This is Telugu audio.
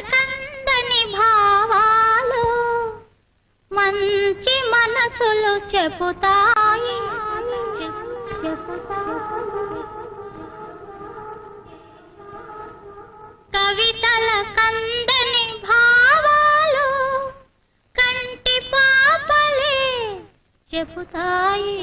సందని భావాలు మంచి మనసులు చెబుతాయి. కవితల కందని భావాలు కంటి పాపలే చెబుతాయి.